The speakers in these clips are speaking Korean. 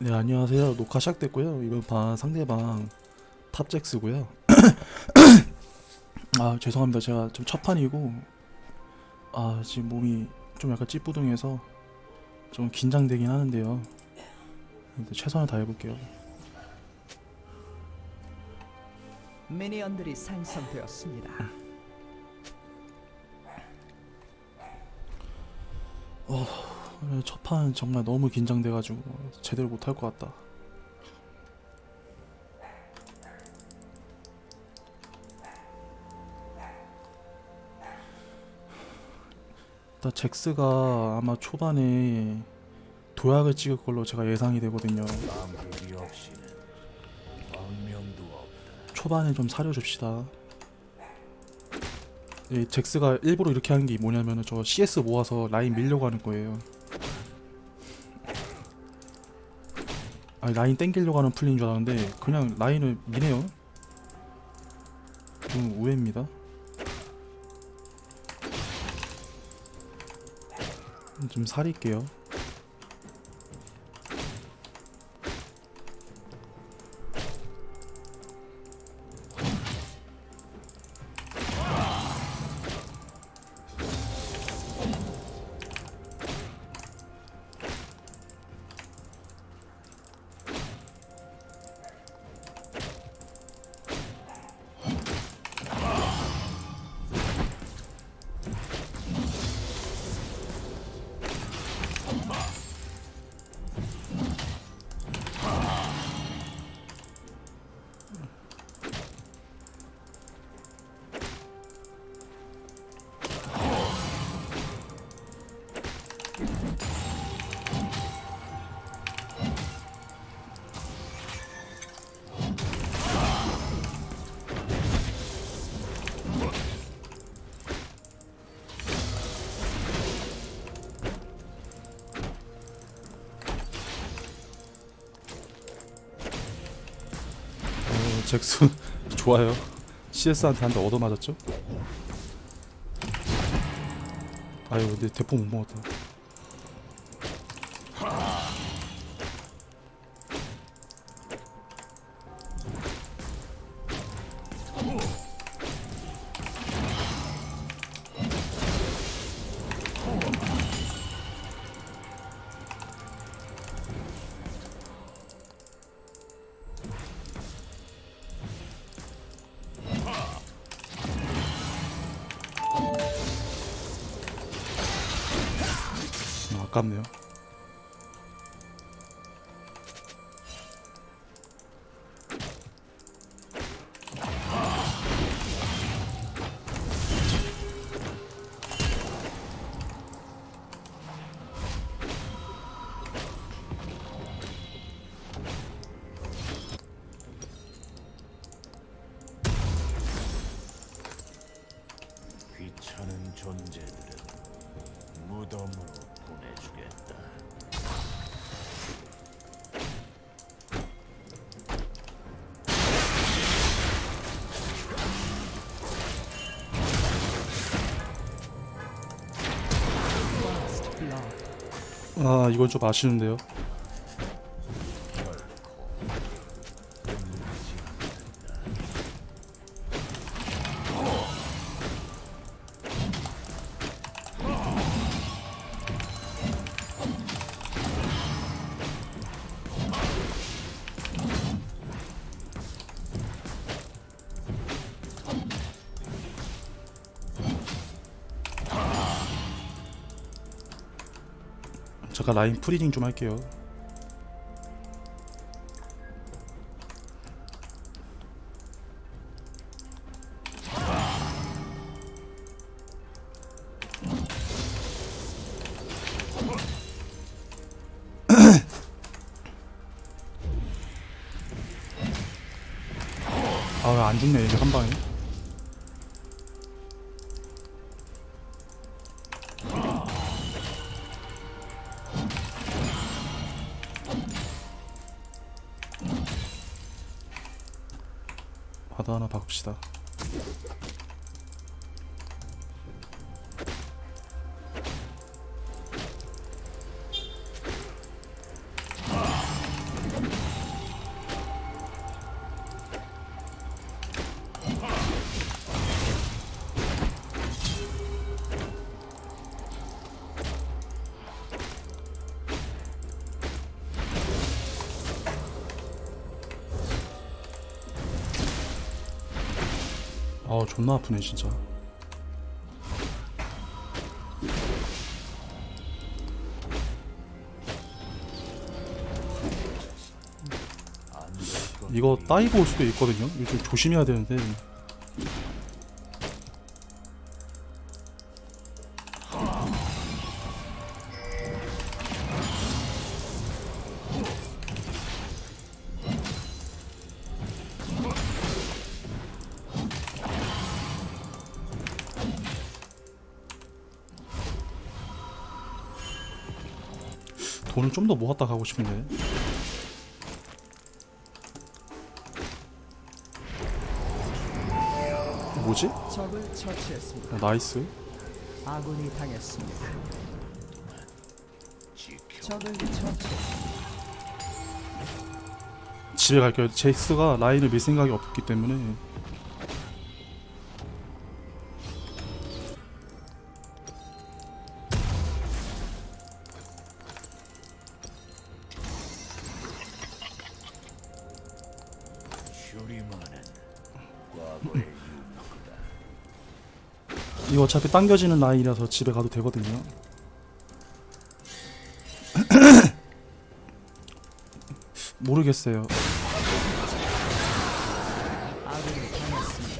네 안녕하세요. 녹화 시작됐고요. 이번 판 상대방 탑잭스고요. 아 죄송합니다. 제가 좀 첫 판이고 아 지금 몸이 좀 약간 찌뿌둥해서 좀 긴장되긴 하는데요. 최선을 다해볼게요. 미니언들이 생성되었습니다. 첫 판 정말 너무 긴장돼가지고 제대로 못할 것 같다 일단 잭스가 아마 초반에 도약을 찍을 걸로 제가 예상이 되거든요. 초반에 좀 사려줍시다. 이 잭스가 일부러 이렇게 하는 게 뭐냐면은 저 CS 모아서 라인 밀려고 하는 거예요. 아니 라인 땡기려고 하는 플레이인 줄 알았는데 그냥 라인을 미네요. 좀 우회입니다. 좀 살릴게요. 잭슨 좋아요. CS한테 한 대 얻어맞았죠? 아유 근데 대포 못 먹었다. 아 이건 좀 아쉬운데요. 잠깐 라인 프리딩 좀 할게요. 아 안 죽네 이제 한 방에. 박읍시다. 아 존나 아프네 진짜. 이거 따이고 올 수도 있거든요 좀 조심해야 되는데 좀 더 모았다 가고 싶은데 뭐지? 적을 처치했습니다. 어, 나이스 아군이 당했습니다. 적을 처치. 집에 갈게요 제이스가 라인을 밀 생각이 없기 때문에 이거 어차피 당겨지는 라인이라서 집에 가도 되거든요 모르겠어요.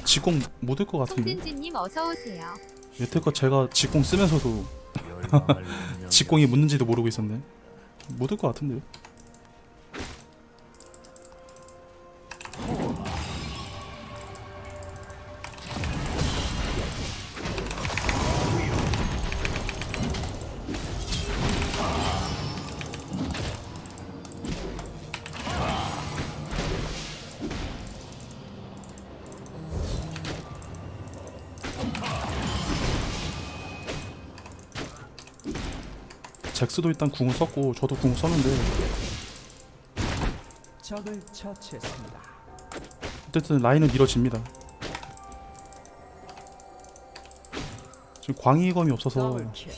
직공 못할 것 같은데 송진진님 어서 오세요. 여태껏 제가 직공 쓰면서도 직공이 묻는지도 모르고 있었네 못할 것 같은데요 잭스도 일단 궁을 썼고 저도 궁을 썼는데 적을 처치했습니다. 어쨌든 라인은 밀어집니다. 지금 광희검이 없어서 더블킬.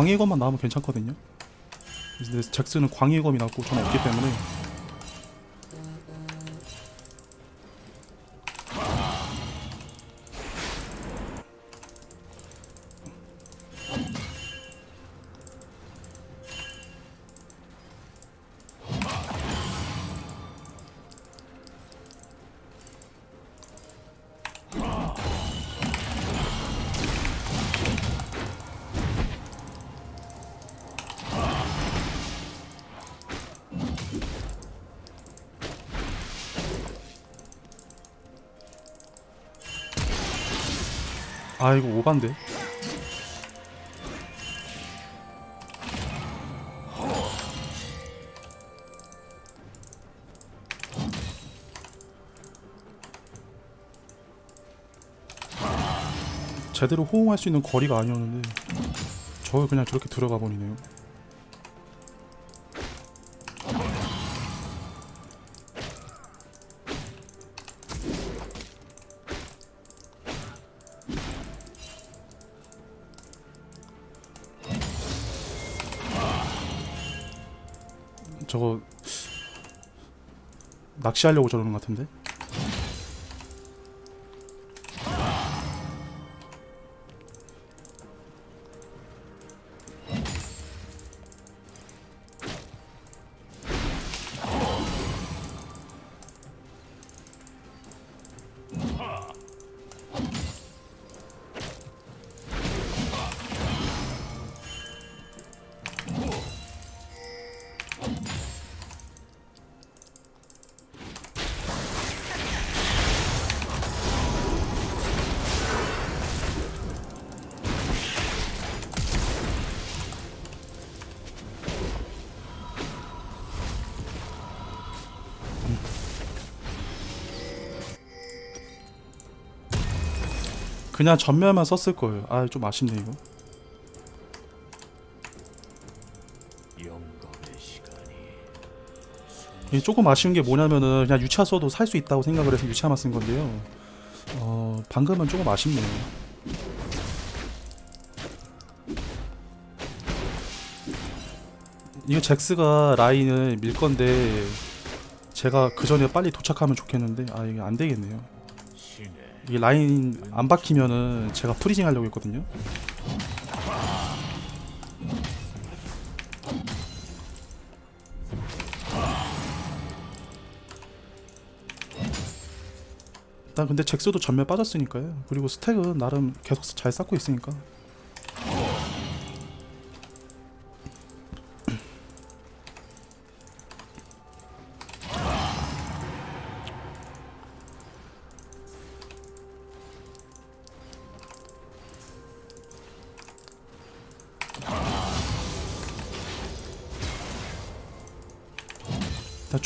광희검만 나오면 괜찮거든요. 근데 잭스는 광희검이 나고 저는 없기 때문에 아 이거 오반데. 제대로 호응할 수 있는 거리가 아니었는데 저걸 그냥 저렇게 들어가 버리네요. 저거 낚시하려고 저러는 것 같은데? 그냥 전멸만 썼을 거예요. 아 좀 아쉽네 이거. 이게 조금 아쉬운 게 뭐냐면은 그냥 유차 써도 살 수 있다고 생각을 해서 유차만 쓴 건데요. 어 방금은 조금 아쉽네요. 이거 잭스가 라인을 밀 건데 제가 그 전에 빨리 도착하면 좋겠는데 아 이게 안 되겠네요. 이게 라인 안 박히면은 제가 프리징 하려고 했거든요. 일단 근데 잭스도 전멸 빠졌으니까요. 그리고 스택은 나름 계속 잘 쌓고 있으니까.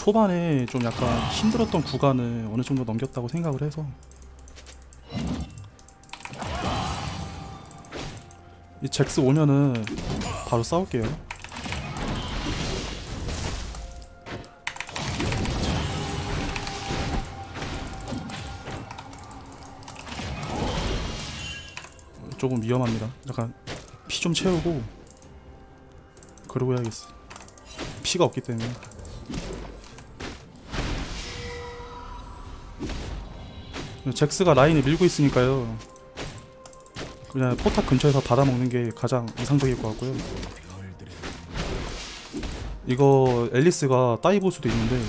초반에 좀 약간 힘들었던 구간을 어느 정도 넘겼다고 생각을 해서 이 잭스 오면은 바로 싸울게요. 조금 위험합니다. 약간 피 좀 채우고 그러고 해야겠어. 피가 없기 때문에. 잭스가 라인을 밀고 있으니까요. 그냥 포탑 근처에서 받아먹는 게 가장 이상적일 것 같고요. 이거 앨리스가 따이볼 수도 있는데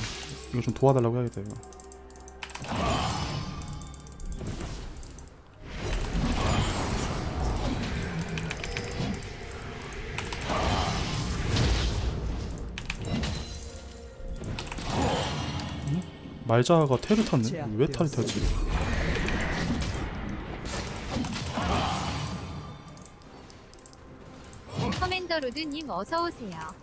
이거 좀 도와달라고 해야겠다 이거. 응? 말자가 테를 탔네? 왜 탈이 타지? 로드님 어서 오세요.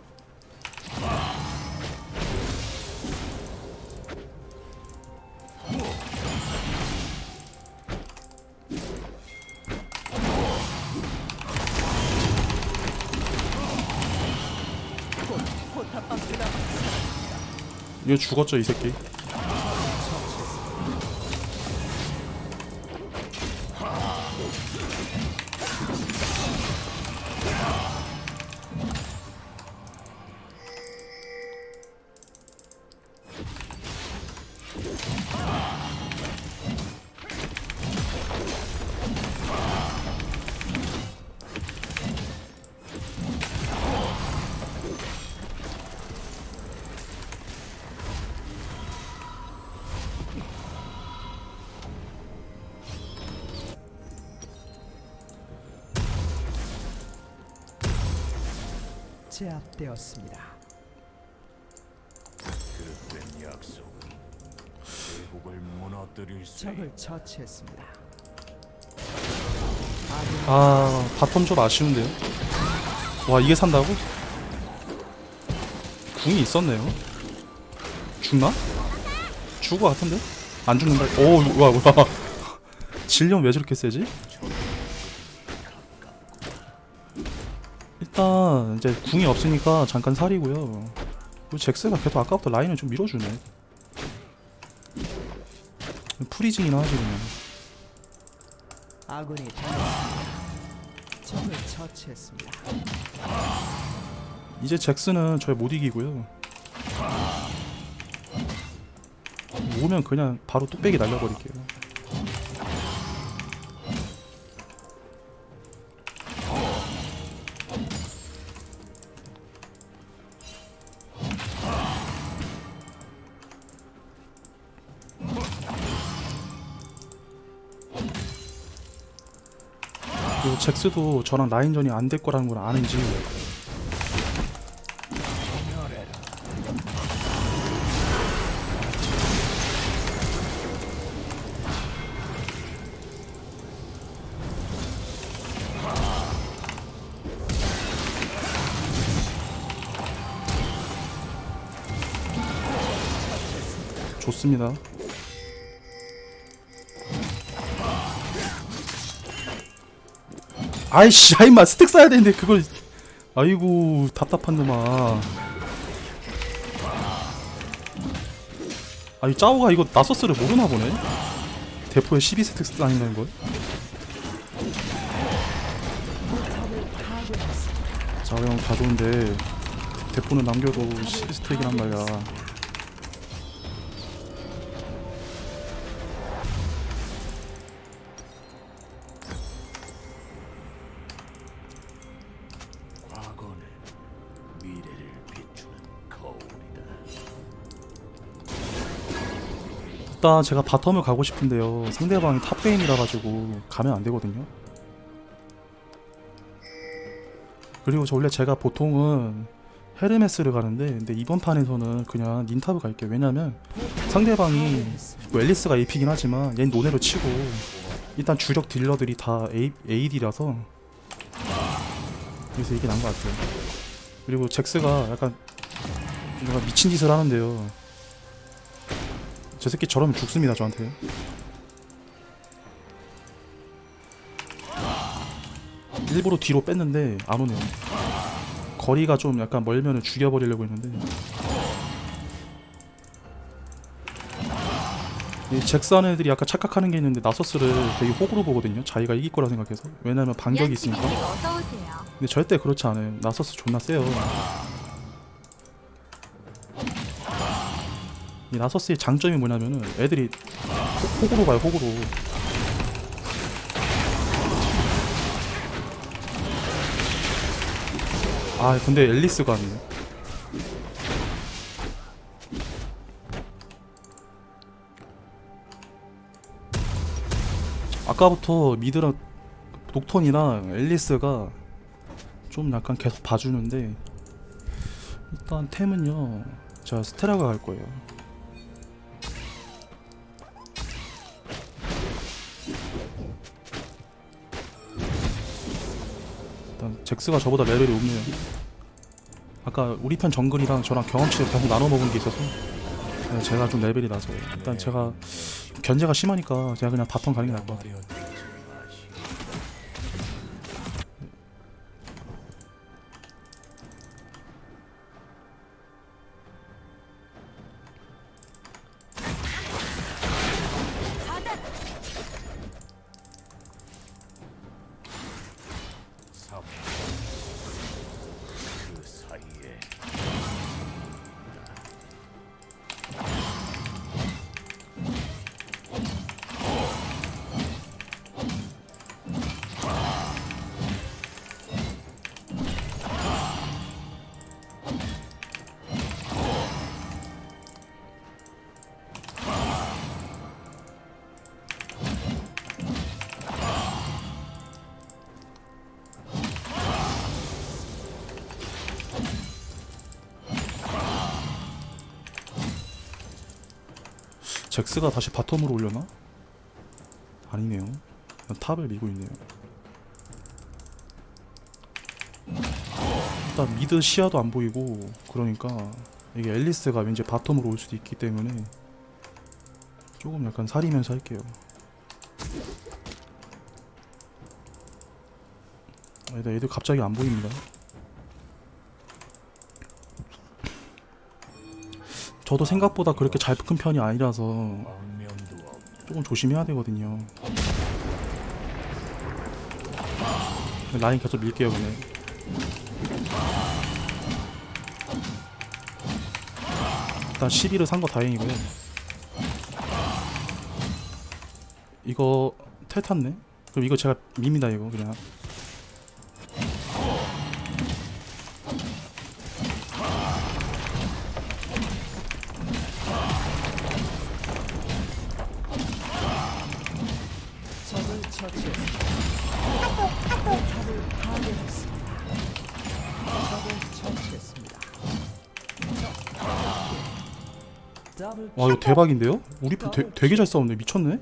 이거 죽었죠 이 새끼 제압되었습니다. 그릇된 약속은 대국을 무너뜨릴 수 적을. 처치했습니다. 아 바텀 좀 아쉬운데요 와 이게 산다고? 궁이 있었네요 죽나? 죽을 것 같은데? 안 죽는다 오 뭐야 뭐야 질량 왜 저렇게 세지? 일단 이제 궁이 없으니까 잠깐 살이고요 그리고 잭스가 계속 아까부터 라인을 좀 밀어주네 프리징이나 하지 그냥 아군이. 적을 처치했습니다. 이제 잭스는 저희 못 이기고요. 오면 그냥 바로 뚝배기 날려버릴게요. 그 잭스도 저랑 라인전이 안 될 거라는 걸 아는지 좋습니다. 아이씨, 아이마 스택 쌓아야 되는데 그걸. 아이고 답답한 놈아. 아이 짜오가 이거 나서스를 모르나 보네? 대포에 12세트 쌓인다는 걸? 자형 다 좋은데. 대포는 남겨도 12스택이란 말이야 일단 제가 바텀을 가고 싶은데요. 상대방이 탑베인이라 가지고 가면 안 되거든요. 그리고 저 원래 제가 보통은 헤르메스를 가는데 근데 이번 판에서는 그냥 닌탑을 갈게요. 왜냐면 상대방이 뭐 앨리스가 AP긴 하지만 얜 노네로 치고 일단 주력 딜러들이 다 A, AD라서 그래서 이게 나은 것 같아요. 그리고 잭스가 약간 뭔가 미친 짓을 하는데요 저 새끼 저러면 죽습니다 저한테. 일부러 뒤로 뺐는데 안 오네요. 거리가 좀 약간 멀면은 죽여버리려고 했는데. 이 잭슨 애들이 약간 착각하는 게 있는데 나서스를 되게 호구로 보거든요. 자기가 이길 거라 생각해서. 왜냐면 반격이 있으니까. 근데 절대 그렇지 않아요. 나서스 존나 세요 이 나서스의 장점이 뭐냐면은 애들이 호- 호구로 가요 호구로. 아 근데 앨리스가 아니네 아까부터 미드랑 녹톤이랑 앨리스가 좀 약간 계속 봐주는데 일단 템은요 제가 스테라가 갈 거예요 잭스가 저보다 레벨이 높네요. 아까 우리 편 정글이랑 저랑 경험치를 계속 나눠 먹은 게 있어서 네, 제가 좀 레벨이 낮아요. 일단 제가 견제가 심하니까 제가 그냥 바텀 가는 게 나을 것 같아요 잭스가 다시 바텀으로 올려나? 아니네요. 탑을 밀고 있네요. 일단 미드 시야도 안 보이고 그러니까 이게 앨리스가 왠지 바텀으로 올 수도 있기 때문에 조금 약간 사리면서 할게요. 아, 근데 애들 갑자기 안 보입니다. 저도 생각보다 그렇게 잘 큰 편이 아니라서. 조금 조심해야 되거든요. 라인 계속 밀게요 그냥. 일단 11을 산거 다행이고요. 이거 텔 탔네? 그럼 이거 제가 밉니다 이거 그냥. 와 이거 대박인데요? 우리 편 되, 되게 잘 싸웠네 미쳤네?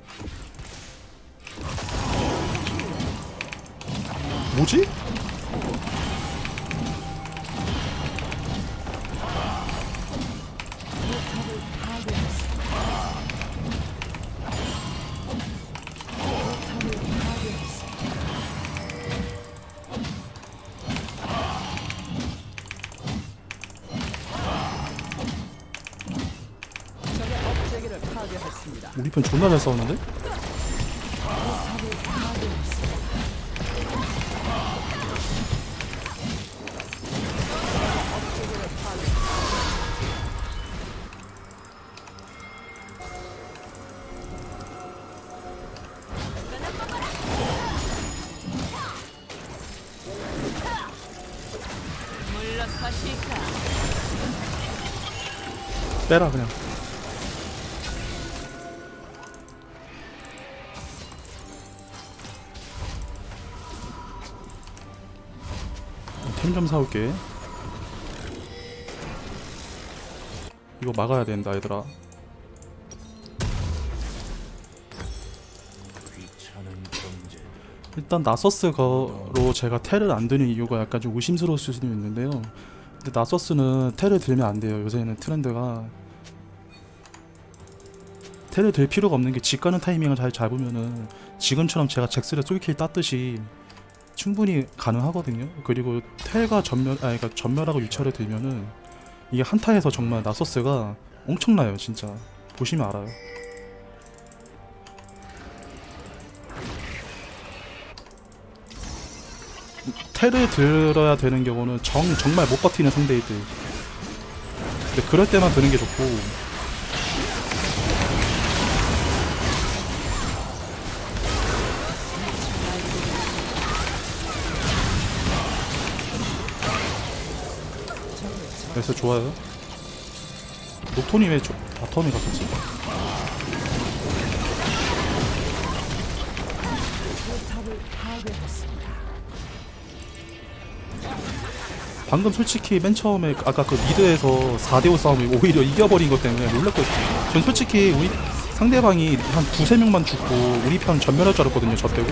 뭐지? 우리 편 존나 잘 싸우는데? 빼라 그냥 템 좀 사올게. 이거 막아야 된다 얘들아. 일단 나서스로 제가 텔을 안 드는 이유가 약간 좀 의심스러웠을 수도 있는데요. 근데 나서스는 텔을 들면 안 돼요 요새는 트렌드가. 텔을 들 필요가 없는 게집 가는 타이밍을 잘 잡으면은 지금처럼 제가 잭스를 솔킬 땄듯이 충분히 가능하거든요. 그리고 텔과 전멸 아 그러니까 전멸하고 유차를 들면은 이게 한타에서 정말 나서스가 엄청나요 진짜. 보시면 알아요. 텔을 들어야 되는 경우는 정, 정말 못 버티는 상대이들. 근데 그럴 때만 드는 게 좋고 그래서 좋아요 녹톤이 왜 저? 포탑을 파괴했습니다. 방금 솔직히 맨 처음에 아까 그 미드에서 4대5 싸움을 오히려 이겨버린 것 때문에 놀랐거든요. 전 솔직히 우리 상대방이 한 두세 명만 죽고 우리 편 전멸할 줄 알았거든요. 저 빼고.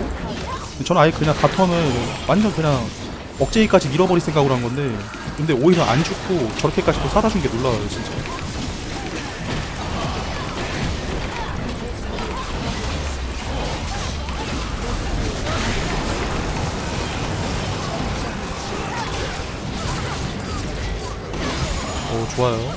저는 아예 그냥 바텀을 완전 그냥 억제기까지 밀어버릴 생각으로 한 건데 근데 오히려 안 죽고 저렇게까지 또 살아준 게 놀라워요 진짜. 오 좋아요.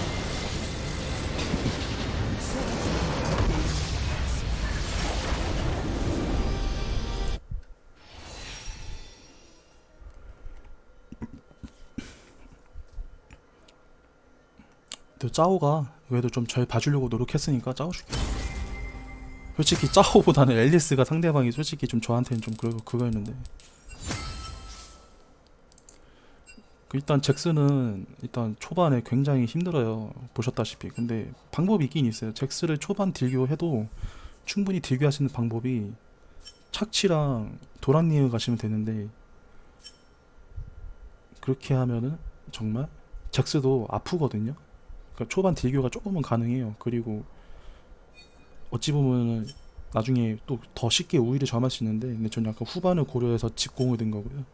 또 짜오가 그래도 좀절 봐주려고 노력했으니까 짜오 줄게. 솔직히 짜오보다는 앨리스가 상대방이 솔직히 좀 저한테는 좀 그거 그거였는데. 그 일단 잭스는 일단 초반에 굉장히 힘들어요. 보셨다시피. 근데 방법이 있긴 있어요. 잭스를 초반 딜교해도 충분히 딜교할 수 있는 방법이 착취랑 도란니에 가시면 되는데 그렇게 하면은 정말 잭스도 아프거든요. 그러니까 초반 딜교가 조금은 가능해요. 그리고 어찌 보면은 나중에 또 더 쉽게 우위를 점할 수 있는데 근데 저는 약간 후반을 고려해서 직공을 든 거고요.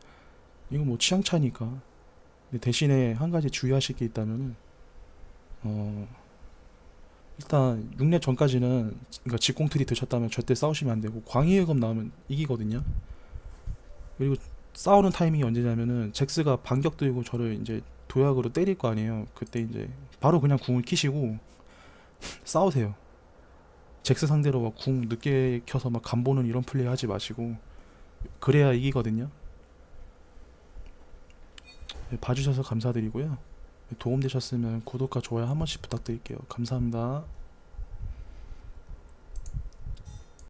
이건 뭐 취향 차니까. 근데 대신에 한 가지 주의하실 게 있다면은 어 일단 6렙 전까지는 그러니까 직공 틀이 드셨다면 절대 싸우시면 안 되고 광희의 검 나오면 이기거든요. 그리고 싸우는 타이밍이 언제냐면은 잭스가 반격 들고 저를 이제 도약으로 때릴 거 아니에요. 그때 이제 바로 그냥 궁을 키시고 싸우세요. 잭스 상대로 막 궁 늦게 켜서 막 간보는 이런 플레이 하지 마시고 그래야 이기거든요. 네, 봐주셔서 감사드리고요. 도움되셨으면 구독과 좋아요 한 번씩 부탁드릴게요. 감사합니다.